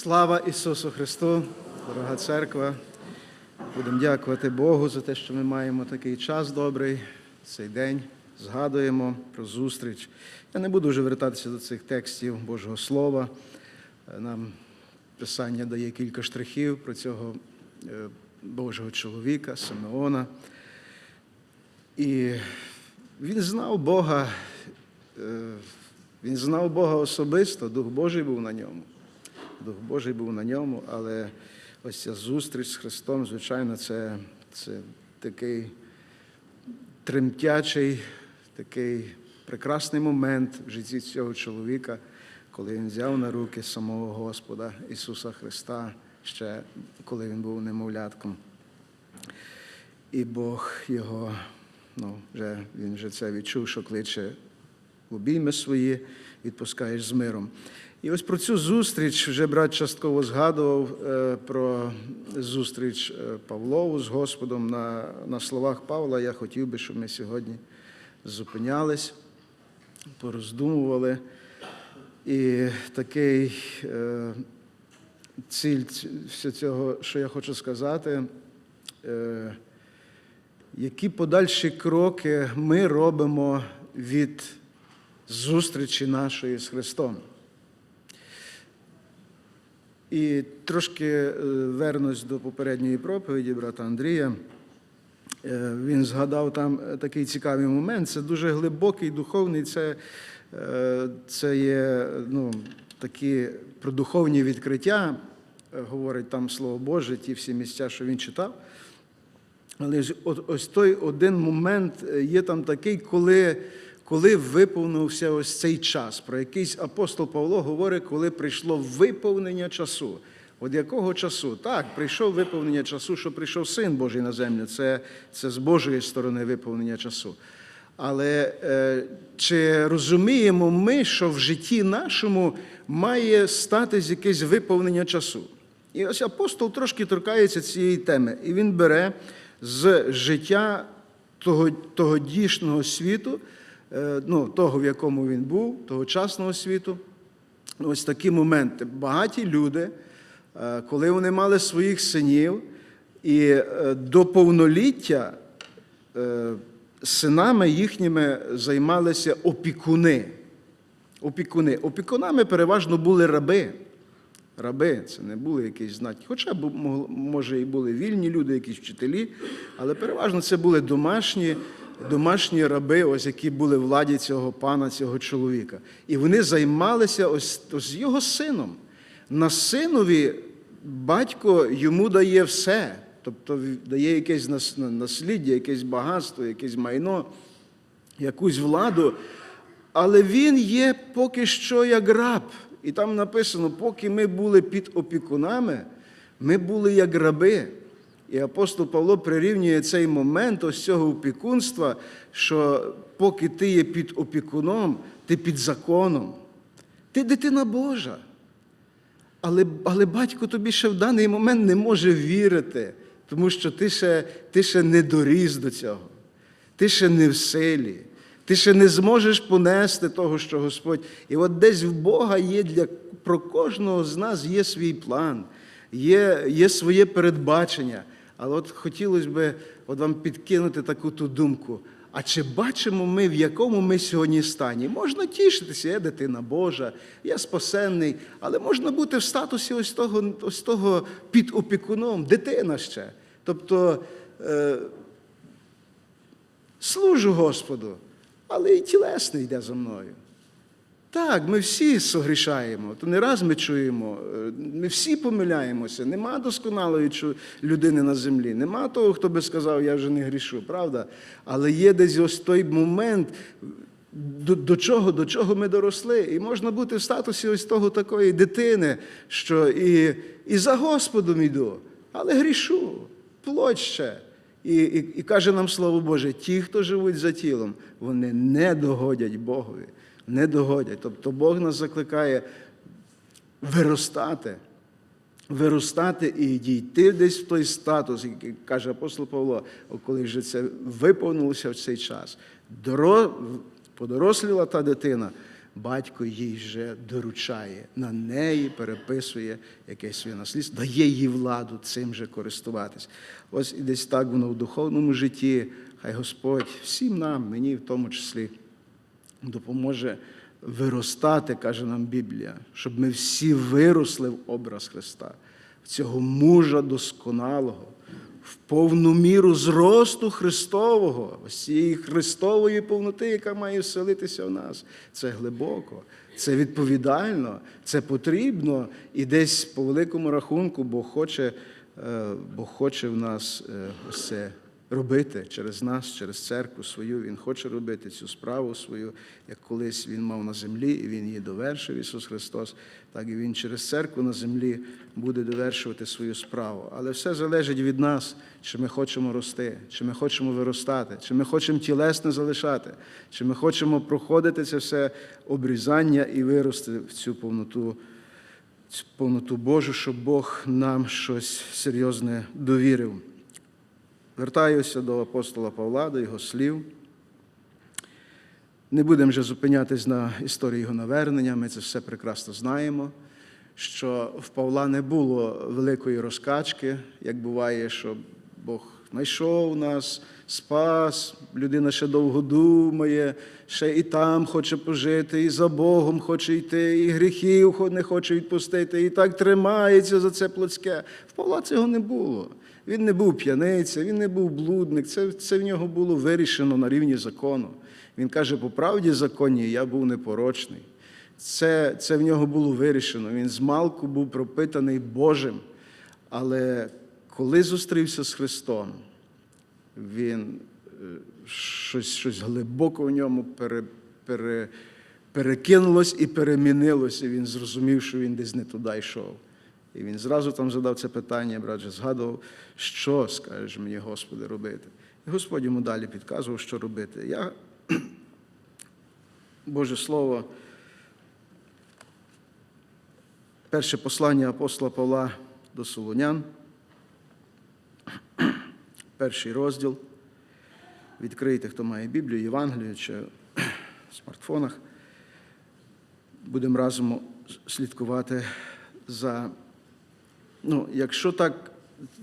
Слава Ісусу Христу, дорога церква. Будемо дякувати Богу за те, що ми маємо такий час добрий, цей день. Згадуємо про зустріч. Я не буду вже вертатися до цих текстів Божого Слова. Нам Писання дає кілька штрихів про цього е, Божого чоловіка, Симеона. І він знав Бога, е, він знав Бога особисто, Дух Божий був на ньому. Дух Божий був на ньому, але ось ця зустріч з Христом, звичайно, це, це такий тремтячий, такий прекрасний момент в житті цього чоловіка, коли він взяв на руки самого Господа Ісуса Христа, ще коли він був немовлятком. І Бог його, ну, вже, він вже це відчув, що кличе в обійми свої, відпускаєш з миром. І ось про цю зустріч вже брат частково згадував е, про зустріч е, Павлову з Господом на, на словах Павла. Я хотів би, щоб ми сьогодні зупинялись, пороздумували. І такий е, ціль всього цього, що я хочу сказати, які подальші кроки ми робимо від зустрічі нашої з Христом. І трошки е, вернусь до попередньої проповіді брата Андрія. Е, Він згадав там е, такий цікавий момент. Це дуже глибокий, духовний. Це, це є ну, такі про духовні відкриття, говорить там Слово Боже, ті всі місця, що він читав. Але ж ось той один момент є там такий, коли, коли виповнився ось цей час. Про якийсь апостол Павло говорить, коли прийшло виповнення часу. От якого часу? Так, прийшов виповнення часу, що прийшов Син Божий на землю. Це, це з Божої сторони виповнення часу. Але е, чи розуміємо ми, що в житті нашому має статись якесь виповнення часу? І ось апостол трошки торкається цієї теми, і він бере з життя того, тогодішнього світу, ну, того, в якому він був, тогочасного світу. Ось такі моменти. Багаті люди, е, коли вони мали своїх синів, і е, до повноліття е, синами їхніми займалися опікуни. Опікуни. Опікунами переважно були раби. Раби, це не були якісь знатні. Хоча може, і були вільні люди, якісь вчителі, але переважно це були домашні, домашні раби, ось які були владі цього пана, цього чоловіка. І вони займалися ось, ось його сином. На синові батько йому дає все. Тобто дає якесь нас- насліддя, якесь багатство, якесь майно, якусь владу. Але він є поки що як раб. І там написано, поки ми були під опікунами, ми були як раби. І апостол Павло прирівнює цей момент ось цього опікунства, що поки ти є під опікуном, ти під законом. Ти дитина Божа. Але, але батько тобі ще в даний момент не може вірити, тому що ти ще, ти ще не доріс до цього. Ти ще не в силі. Ти ще не зможеш понести того, що Господь. І от десь в Бога є для про кожного з нас є свій план, є, є своє передбачення. Але от хотілося б от вам підкинути таку ту думку. А чи бачимо ми, в якому ми сьогодні стані? Можна тішитися, я дитина Божа, я спасенний, але можна бути в статусі ось того, ось того під опікуном, дитина ще. Тобто е, служу Господу, але і тілесний йде за мною. Так, ми всі согрішаємо. То не раз ми чуємо, е, ми всі помиляємося. Нема досконалої людини на землі, нема того, хто би сказав, я вже не грішу, правда? Але є десь ось той момент, до, до, чого, до чого ми доросли. І можна бути в статусі ось того такої дитини, що і, і за Господом йду, але грішу, плоть ще. І, і, і каже нам Слово Боже, ті, хто живуть за тілом, вони не догодять Богові не догодять. Тобто Бог нас закликає виростати, виростати і дійти десь в той статус, який каже апостол Павло, коли вже це виповнилося в цей час. Доро... Подоросліла та дитина, батько їй вже доручає, на неї переписує якесь своє наслідство, дає їй владу цим же користуватись. Ось і десь так воно в духовному житті. Хай Господь всім нам, мені в тому числі, допоможе виростати, каже нам Біблія, щоб ми всі виросли в образ Христа, в цього мужа досконалого, в повну міру зросту Христового, ось цієї Христової повноти, яка має вселитися в нас. Це глибоко, це відповідально, це потрібно і десь по великому рахунку, Бог хоче, е, Бог хоче в нас е, ось це робити через нас, через церкву свою. Він хоче робити цю справу свою, як колись він мав на землі, і він її довершив, Ісус Христос, так і Він через церкву на землі буде довершувати свою справу. Але все залежить від нас, чи ми хочемо рости, чи ми хочемо виростати, чи ми хочемо тілесне залишати, чи ми хочемо проходити це все обрізання і вирости в цю повноту. Цю повноту Божу, щоб Бог нам щось серйозне довірив. Вертаюся до апостола Павла, до його слів. Не будемо вже зупинятись на історії його навернення, ми це все прекрасно знаємо, що в Павла не було великої розкачки, як буває, що Бог знайшов нас, спас, людина ще довго думає, ще і там хоче пожити, і за Богом хоче йти, і гріхів не хоче відпустити, і так тримається за це плотське. В Павла цього не було. Він не був п'яниця, він не був блудник. Це, це в нього було вирішено на рівні закону. Він каже, по правді законній я був непорочний. Це, це в нього було вирішено. Він з малку був пропитаний Божим. Але коли зустрівся з Христом, він е, щось, щось глибоко в ньому пере, пере, перекинулось і перемінилося. Він зрозумів, що він десь не туди йшов. І він зразу там задав це питання, брат же згадував, що скажеш мені, Господи, робити. І Господь йому далі підказував, що робити. Я, Боже Слово, перше послання апостола Павла до Солонян, перший розділ. Відкрийте, хто має Біблію, Євангелію чи в смартфонах. Будемо разом слідкувати за. Ну, якщо так,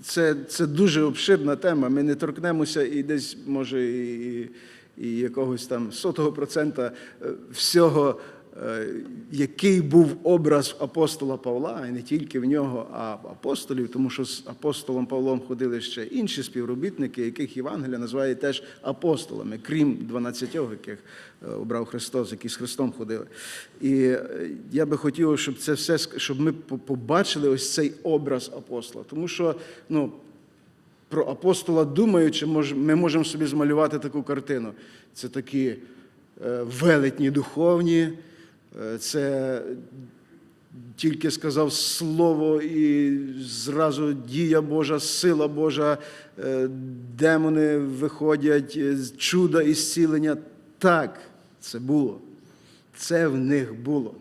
це, це дуже обширна тема. Ми не торкнемося і десь, може, і, і якогось там сотого процента е, всього, який був образ апостола Павла, і не тільки в нього, а апостолів, тому що з апостолом Павлом ходили ще інші співробітники, яких Євангелія називає теж апостолами, крім 12, яких е, обрав Христос, які з Христом ходили. І е, я би хотів, щоб це все щоб ми побачили ось цей образ апостола. Тому що ну, про апостола думаючи, ми можемо собі змалювати таку картину. Це такі е, велетні духовні, е, це тільки сказав слово і зразу дія Божа, сила Божа, е, демони виходять, е, з чуда і зцілення. Так, це було. Це в них було.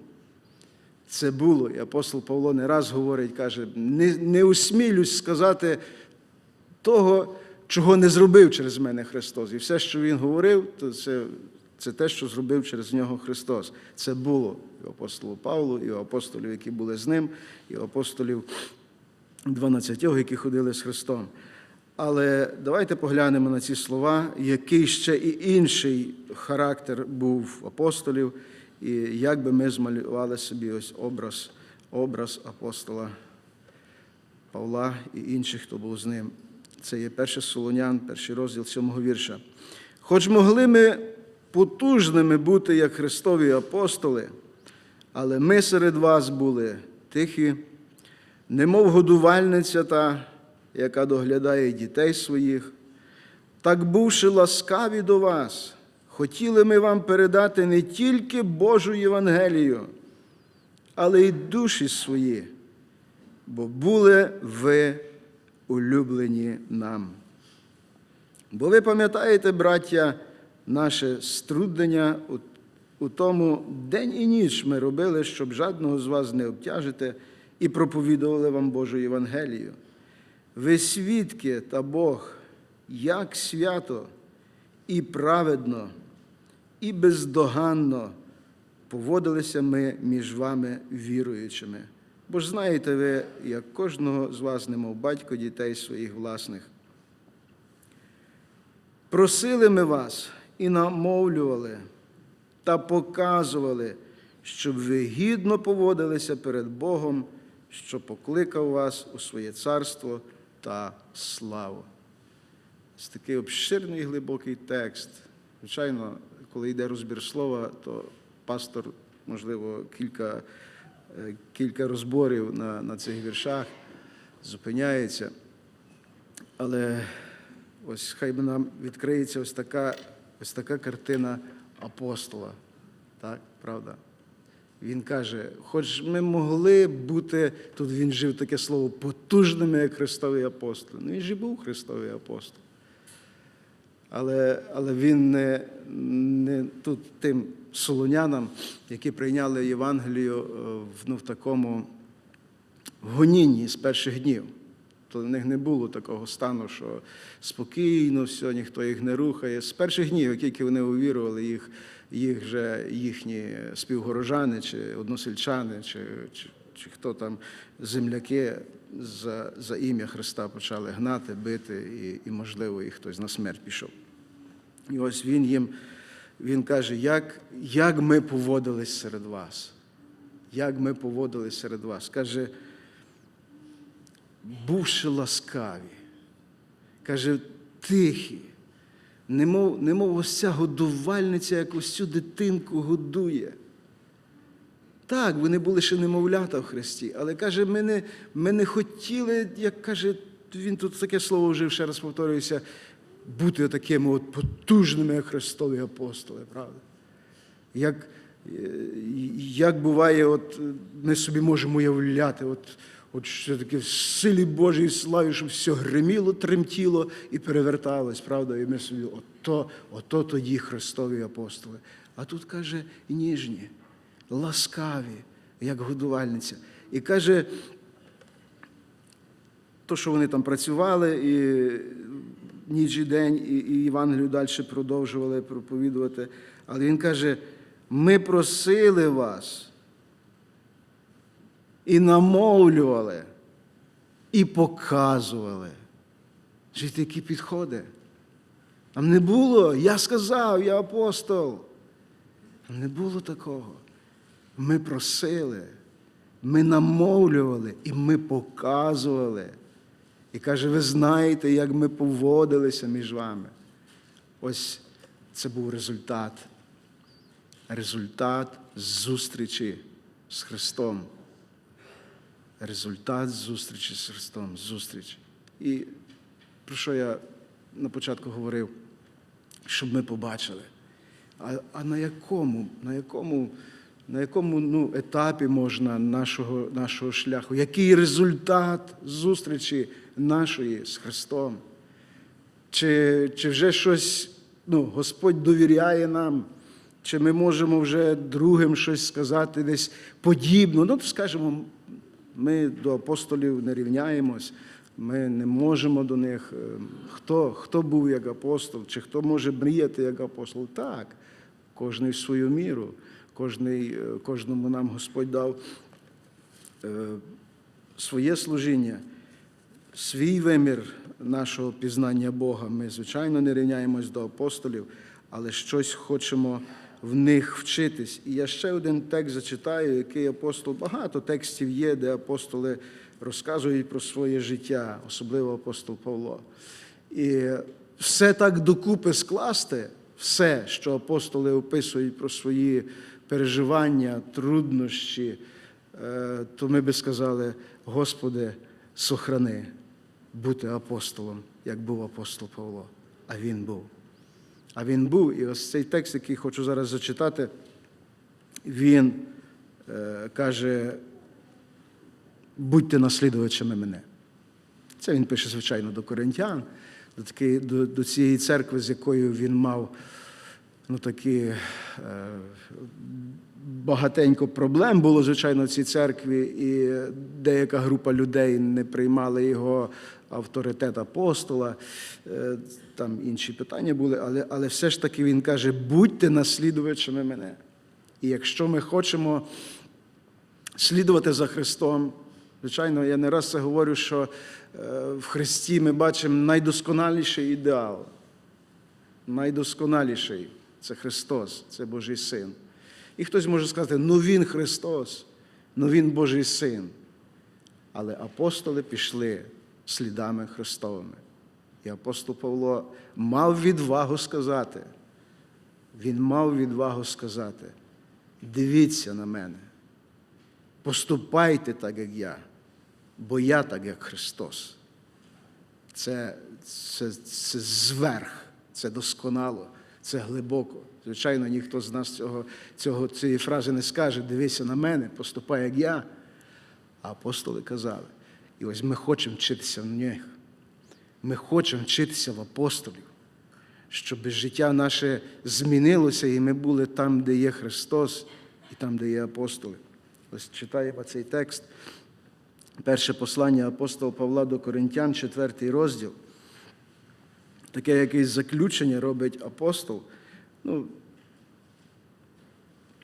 Це було. І апостол Павло не раз говорить, каже, не, не усмілюсь сказати того, чого не зробив через мене Христос. І все, що він говорив, то це, це те, що зробив через нього Христос. Це було і апостолу Павлу, і апостолів, які були з ним, і апостолів 12, які ходили з Христом. Але давайте поглянемо на ці слова, який ще і інший характер був апостолів, і як би ми змалювали собі ось образ, образ апостола Павла і інших, хто був з ним. Це є перше Солонян, перший розділ сьомого вірша. Хоч могли ми потужними бути, як Христові апостоли, але ми серед вас були тихі, немов годувальниця та, яка доглядає дітей своїх. Так бувши ласкаві до вас, хотіли ми вам передати не тільки Божу Євангелію, але й душі свої, бо були ви улюблені нам. Бо ви пам'ятаєте, браття, наше струднення у, тому день і ніч ми робили, щоб жодного з вас не обтяжити, і проповідували вам Божу Євангелію. Ви свідки та Бог, як свято і праведно, і бездоганно поводилися ми між вами віруючими. Бо ж знаєте ви, як кожного з вас, немов батько дітей своїх власних. Просили ми вас і намовлювали та показували, щоб ви гідно поводилися перед Богом, що покликав вас у своє царство та славу. Це такий обширний глибокий текст. Звичайно, коли йде розбір слова, то пастор, можливо, кілька, е, кілька розборів на, на цих віршах зупиняється. Але ось хай нам відкриється ось така, ось така картина апостола. Так, правда? Він каже, хоч ми могли бути, тут він жив таке слово, потужними, як Христовий апостол. Ну, він же був Христовий апостол. Але, але він не, не тут тим солонянам, які прийняли Євангелію е, ну, в такому гонінні з перших днів. То в них не було такого стану, що спокійно, все, ніхто їх не рухає. З перших днів, тільки вони увірували, їх, їх вже їхні співгорожани, чи односельчани, чи, чи, чи хто там земляки за, за ім'я Христа почали гнати, бити, і, і, можливо, і хтось на смерть пішов. І ось він їм він каже, як, як ми поводились серед вас. Як ми поводились серед вас. Каже, бувши ласкаві, каже, тихі, немов, немов ось ця годувальниця, як ось цю дитинку годує. Так, вони були ще немовлята в Христі, але каже, ми не, ми не хотіли, як каже, він тут таке слово вжив, ще раз повторююся, бути такими от потужними, як Христові апостоли, правда? Як, е, як буває, от ми собі можемо уявляти, от, от таке в силі Божій славі, щоб все гриміло, тремтіло і переверталось, правда? І ми собі, ото, ото тоді Христові апостоли. А тут каже, ніжні, ласкаві, як годувальниця. І каже, то, що вони там працювали, і ніч і день, і, і Євангелію далі продовжували проповідувати. Але він каже: ми просили вас і намовлювали, і показували. Жити які підходи. Там не було, я сказав, я апостол. Там не було такого. Ми просили, ми намовлювали і ми показували. І каже, ви знаєте, як ми поводилися між вами. Ось це був результат. Результат зустрічі з Христом. Результат зустрічі з Христом. Зустріч. І про що я на початку говорив? Щоб ми побачили. А, а на якому, на якому, на якому ну, етапі можна нашого, нашого шляху? Який результат зустрічі нашої з Христом? Чи, чи вже щось ну, Господь довіряє нам? Чи ми можемо вже другим щось сказати десь подібно? Ну, скажімо, ми до апостолів не рівняємось, ми не можемо до них. е, Хто, хто був як апостол, чи хто може мріяти як апостол? Так, кожний в свою міру, кожний, е, кожному нам Господь дав е, своє служіння, свій вимір нашого пізнання Бога. Ми, звичайно, не рівняємось до апостолів, але щось хочемо в них вчитись. І я ще один текст зачитаю, який апостол, багато текстів є, де апостоли розказують про своє життя, особливо апостол Павло. І все так докупи скласти, все, що апостоли описують про свої переживання, труднощі, е, то ми би сказали, Господи, сохрани бути апостолом, як був апостол Павло. А він був. А він був, і ось цей текст, який хочу зараз зачитати, він е, каже: будьте наслідувачами мене. Це він пише, звичайно, до коринтян, до, таки, до, до цієї церкви, з якою він мав ну, такі е, багатенько проблем було, звичайно, в цій церкві, і деяка група людей не приймали його авторитет апостола. Е, Там інші питання були, але, але все ж таки він каже: будьте наслідувачами мене. І якщо ми хочемо слідувати за Христом, звичайно, я не раз це говорю, що е, в Христі ми бачимо найдосконаліший ідеал. Найдосконаліший це Христос, це Божий Син. І хтось може сказати, ну Він Христос, ну Він Божий Син. Але апостоли пішли слідами Христовими. І апостол Павло мав відвагу сказати, він мав відвагу сказати: дивіться на мене, поступайте так, як я, бо я так, як Христос. Це, це, це зверх, це досконало, це глибоко. Звичайно, ніхто з нас цього, цього, цієї фрази не скаже, дивися на мене, поступай, як я. А апостоли казали. І ось ми хочемо вчитися в них. Ми хочемо вчитися в апостолів, щоб життя наше змінилося, і ми були там, де є Христос, і там, де є апостоли. Ось читаємо цей текст. Перше послання апостола Павла до Коринтян, четвертий розділ. Таке якесь заключення робить апостол. Ну,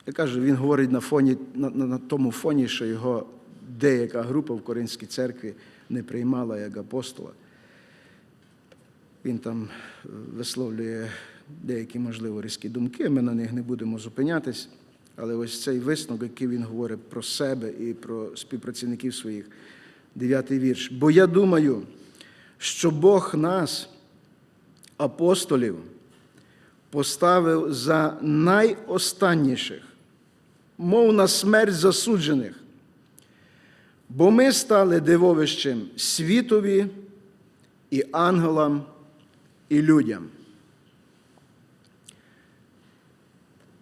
я кажу, він говорить на, фоні, на, на, на тому фоні, що його деяка група в Коринській церкві не приймала як апостола. Він там е, висловлює деякі, можливо, різкі думки, ми на них не будемо зупинятись. Але ось цей висновок, який він говорить про себе і про співпрацівників своїх, дев'ятий вірш. Бо я думаю, що Бог нас, апостолів, поставив за найостанніших, мов на смерть засуджених, бо ми стали дивовищем світові і ангелам, і людям.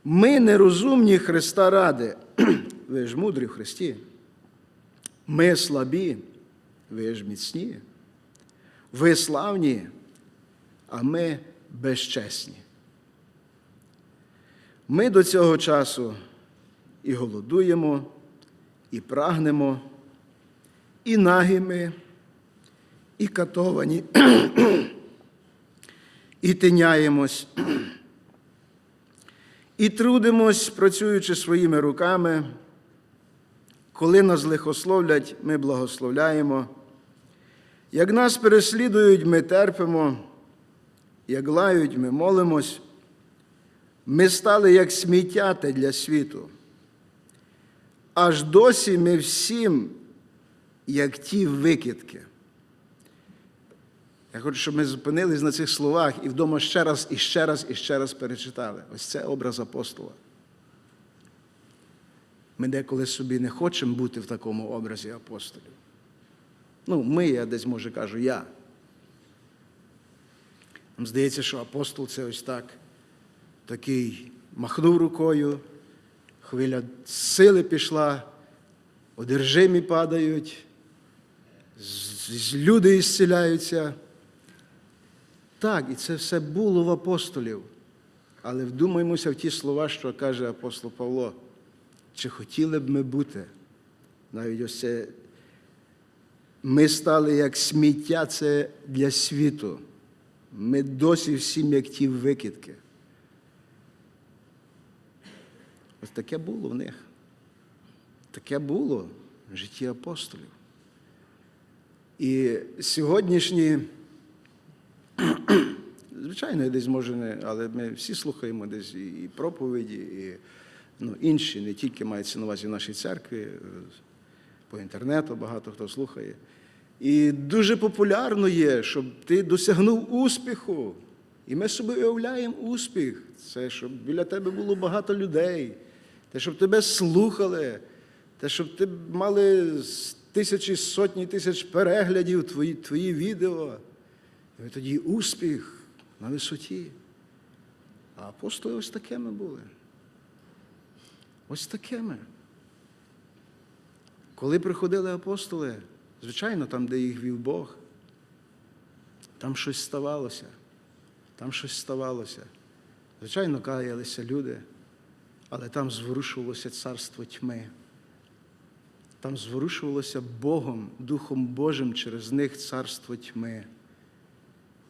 Ми нерозумні Христа ради, ви ж мудрі в Христі. Ми слабі, ви ж міцні. Ви славні, а ми безчесні. Ми до цього часу і голодуємо, і прагнемо, і нагі ми, і катовані, і тиняємось, і трудимось, працюючи своїми руками. Коли нас лихословлять, ми благословляємо. Як нас переслідують, ми терпимо, як лають, ми молимось. Ми стали як сміттяти для світу. Аж досі ми всім, як ті викидки. Я хочу, щоб ми зупинились на цих словах і вдома ще раз, і ще раз, і ще раз перечитали. Ось це образ апостола. Ми деколи собі не хочемо бути в такому образі апостолів. Ну, ми, я десь може кажу, я. Нам здається, що апостол це ось так. Такий махнув рукою, хвиля сили пішла, одержимі падають, люди ісціляються. Так, і це все було в апостолів. Але вдумаймося в ті слова, що каже апостол Павло. Чи хотіли б ми бути? Навіть ось це ми стали як сміття це для світу. Ми досі всім як ті викидки. Ось таке було в них. Таке було в житті апостолів. І сьогоднішні, звичайно, десь може не, але ми всі слухаємо десь і проповіді, і ну, інші, не тільки мається на увазі в нашій церкві, е, по інтернету багато хто слухає. І дуже популярно є, щоб ти досягнув успіху. І ми собі уявляємо успіх. Це щоб біля тебе було багато людей, те, щоб тебе слухали, те, щоб ти мали тисячі, сотні тисяч переглядів твої, твої відео. І тоді успіх на висоті. А апостоли ось такими були. Ось такими. Коли приходили апостоли, звичайно, там, де їх вів Бог, там щось ставалося. Там щось ставалося. Звичайно, каялися люди, але там зворушувалося царство тьми. Там зворушувалося Богом, Духом Божим через них царство тьми.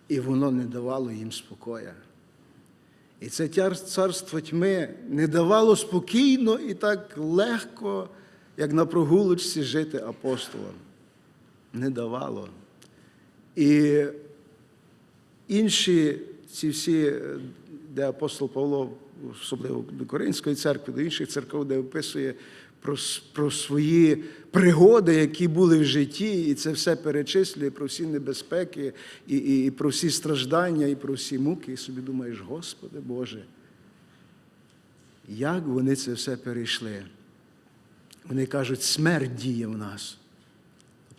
І воно не давало їм спокоя. І це царство тьми не давало спокійно і так легко, як на прогулочці жити апостолам. Не давало. І інші ці всі, е, де апостол Павло, особливо до Коринської церкви, до інших церков, де описує про, про свої пригоди, які були в житті, і це все перечислює про всі небезпеки, і, і, і про всі страждання, і про всі муки. І собі думаєш, Господи Боже, як вони це все перейшли? Вони кажуть, смерть діє в нас.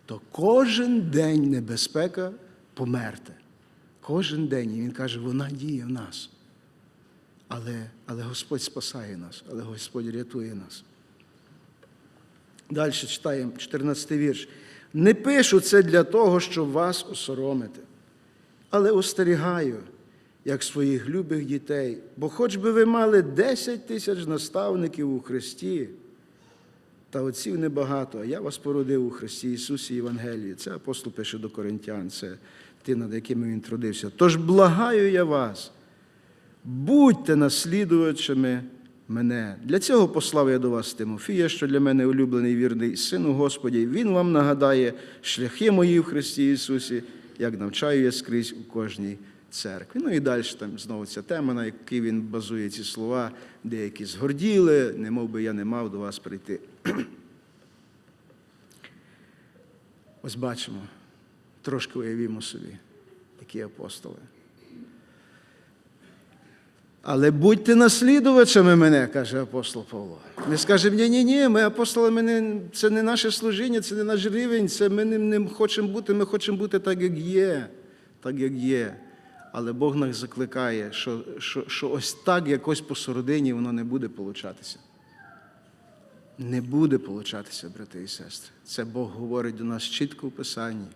Тобто кожен день небезпека померти. Кожен день. І він каже, вона діє в нас. Але, але Господь спасає нас, але Господь рятує нас. Далі читаємо 14 вірш. Не пишу це для того, щоб вас осоромити, але остерігаю, як своїх любих дітей, бо хоч би ви мали 10 тисяч наставників у Христі, та отців небагато, а я вас породив у Христі Ісусі Євангелії. Це апостол пише до Коринтян, це ті, над якими він трудився. Тож благаю я вас, будьте наслідувачами мене. Для цього послав я до вас Тимофія, що для мене улюблений вірний син у Господі. Він вам нагадає шляхи мої в Христі Ісусі, як навчаю я скрізь у кожній церкві. Ну і далі там знову ця тема, на якій він базує ці слова, деякі згорділи, не мов би я не мав до вас прийти. Ось бачимо, трошки уявімо собі, які апостоли. Але будьте наслідувачами мене, каже апостол Павло. Ми скажемо, ні, ні, ні, ми апостоли, це не наше служіння, це не наш рівень, це ми не, не хочемо бути, ми хочемо бути так, як є, так, як є. Але Бог нас закликає, що, що, що ось так, якось посередині воно не буде получатися. Не буде получатися, брати і сестри. Це Бог говорить до нас чітко в Писанні.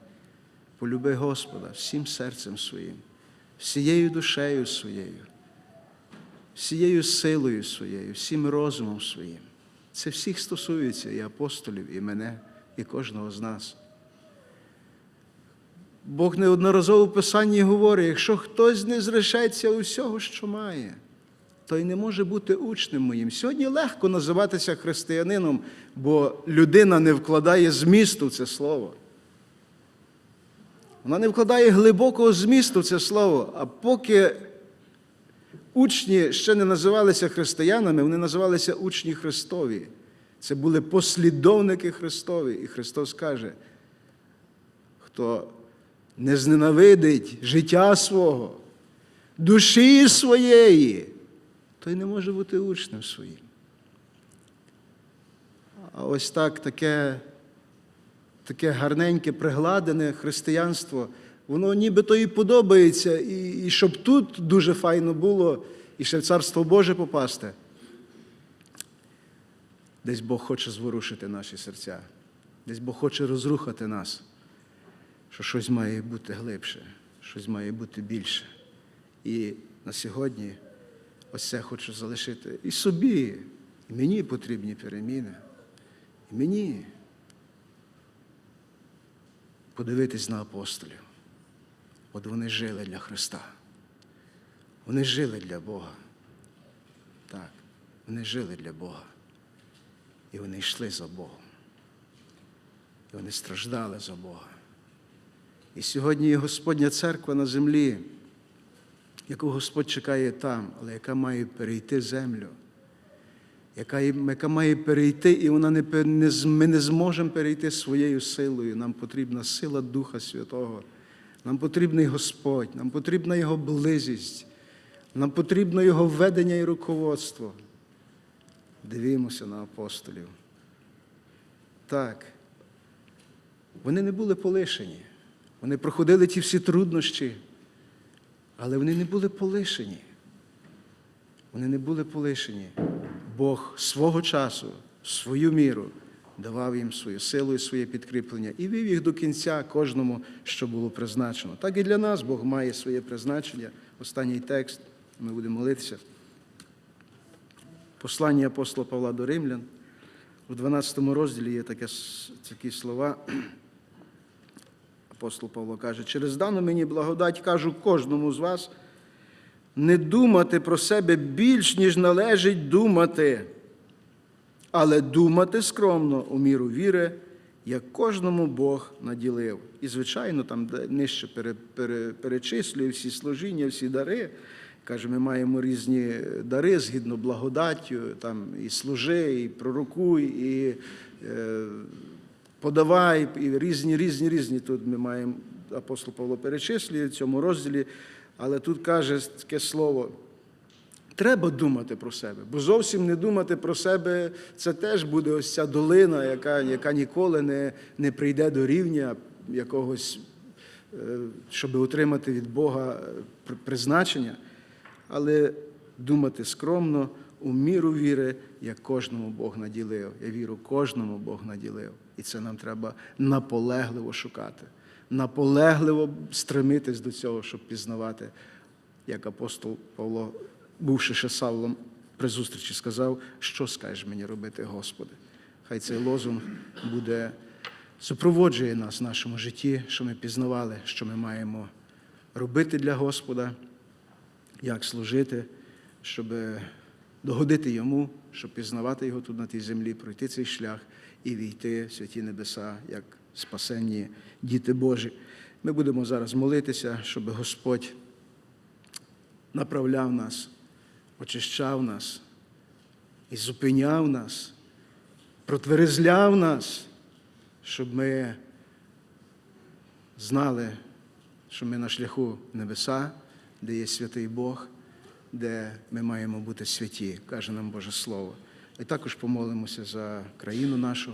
Полюби Господа всім серцем своїм, всією душею своєю, всією силою своєю, всім розумом своїм. Це всіх стосується і апостолів, і мене, і кожного з нас. Бог неодноразово в Писанні говорить, якщо хтось не зрешеться усього, що має, той не може бути учнем моїм. Сьогодні легко називатися християнином, бо людина не вкладає змісту в це слово. Вона не вкладає глибокого змісту в це слово. А поки учні ще не називалися християнами, вони називалися учні Христові. Це були послідовники Христові. І Христос каже, хто не зненавидить життя свого, душі своєї, той не може бути учнем своїм. А ось так таке, таке гарненьке, пригладене християнство, воно нібито і подобається, і, і щоб тут дуже файно було, і ще в Царство Боже попасти. Десь Бог хоче зворушити наші серця, десь Бог хоче розрухати нас, що щось має бути глибше, щось має бути більше. І на сьогодні ось це хочу залишити і собі, і мені потрібні переміни, і мені подивитись на апостолів. От вони жили для Христа. Вони жили для Бога. Так, вони жили для Бога. І вони йшли за Богом. І вони страждали за Бога. І сьогодні є Господня церква на землі, яку Господь чекає там, але яка має перейти землю, яка, яка має перейти, і вона не, не, ми не зможемо перейти своєю силою. Нам потрібна сила Духа Святого. Нам потрібний Господь, нам потрібна Його близість, нам потрібно Його ведення і руководство. Дивімося на апостолів. Так, вони не були полишені. Вони проходили ті всі труднощі, але вони не були полишені. Вони не були полишені. Бог свого часу, свою міру, давав їм свою силу і своє підкріплення і вів їх до кінця кожному, що було призначено. Так і для нас Бог має своє призначення. Останній текст, ми будемо молитися. Послання апостола Павла до Римлян. У 12 розділі є таке, такі слова. Апостол Павло каже, через дану мені благодать кажу кожному з вас, не думати про себе більш, ніж належить думати, але думати скромно у міру віри, як кожному Бог наділив. І, звичайно, там нижче пере- пере- перечислює всі служіння, всі дари. Каже, ми маємо різні дари згідно благодаттю, там і служи, і пророкуй, і е, подавай, і різні, різні, різні. Тут ми маємо, апостол Павло перечислює в цьому розділі, але тут каже таке слово. Треба думати про себе, бо зовсім не думати про себе це теж буде ось ця долина, яка, яка ніколи не, не прийде до рівня якогось, е, щоб отримати від Бога е, призначення, але думати скромно, у міру віри, як кожному Бог наділив. Я віру, кожному Бог наділив. І це нам треба наполегливо шукати, наполегливо стремитись до цього, щоб пізнавати як апостол Павло, бувши ще Савлом при зустрічі, сказав, що скажеш мені робити, Господи. Хай цей лозунг буде супроводжує нас в нашому житті, що ми пізнавали, що ми маємо робити для Господа, як служити, щоб догодити йому, щоб пізнавати його тут на тій землі, пройти цей шлях і війти в святі небеса, як спасенні діти Божі. Ми будемо зараз молитися, щоб Господь направляв нас, очищав нас і зупиняв нас, протверезляв нас, щоб ми знали, що ми на шляху небеса, де є святий Бог, де ми маємо бути святі, каже нам Боже Слово. І також помолимося за країну нашу,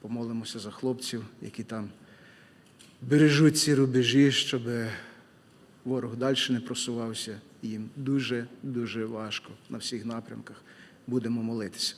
помолимося за хлопців, які там бережуть ці рубежі, щоб ворог далі не просувався. Їм дуже-дуже важко на всіх напрямках. Будемо молитися.